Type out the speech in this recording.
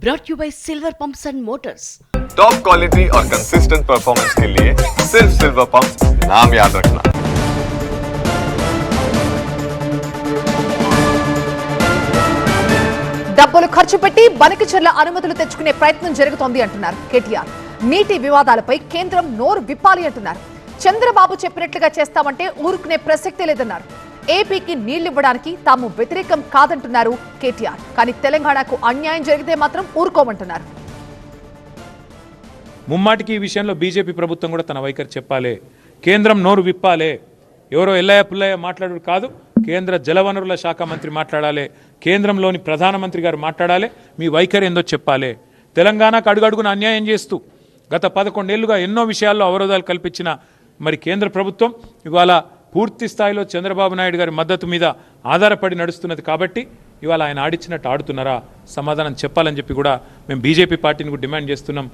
brought to you by Silver Pumps and Motors. Top quality और consistent performance के लिए सिर्फ सिल्वर पंप नाम याद रखना డబ్బులు ఖర్చు పెట్టి బనకచెర్ల అనుమతులు తెచ్చుకునే ప్రయత్నం జరుగుతోంది అంటున్నారు కేటీఆర్ నీటి వివాదాలపై కేంద్రం నోరు విప్పాలి అంటున్నారు చంద్రబాబు చెప్పినట్లుగా చేస్తామంటే ఊరుకునే ప్రసక్తే లేదన్నారు ఏపీకి నీళ్ళివ్వడానికి తాము వ్యతిరేకం కాదంటున్నారు కేటీఆర్. కానీ తెలంగాణకు అన్యాయం జరిగితే మాత్రం ఊరుకోమంటున్నారు. ముమ్మాటికి ఈ విషయంలో బీజేపీ ప్రభుత్వం కూడా తన వైఖరి చెప్పాలి. కేంద్రం నోరు విప్పాలే. ఎవరో ఎల్లయ్య పుల్లయ్య మాట్లాడు కాదు కేంద్ర జలవనరుల శాఖ మంత్రి మాట్లాడాలి. కేంద్రంలోని ప్రధానమంత్రి గారు మాట్లాడాలి మీ వైఖరి ఏందో చెప్పాలి. తెలంగాణకు అడుగడుగున అన్యాయం చేస్తూ గత పదకొండేళ్ళుగా ఎన్నో విషయాల్లో అవరోధాలు కల్పించిన మరి కేంద్ర ప్రభుత్వం ఇవాళ పూర్తి స్థాయిలో చంద్రబాబు నాయుడు గారి మద్దతు మీద ఆధారపడి నడుస్తున్నది కాబట్టి ఇవాళ ఆయన ఆడిచ్చినట్టు ఆడుతున్నారా? సమాధానం చెప్పాలని చెప్పి కూడా మేము బీజేపీ పార్టీని కూడా డిమాండ్ చేస్తున్నాం.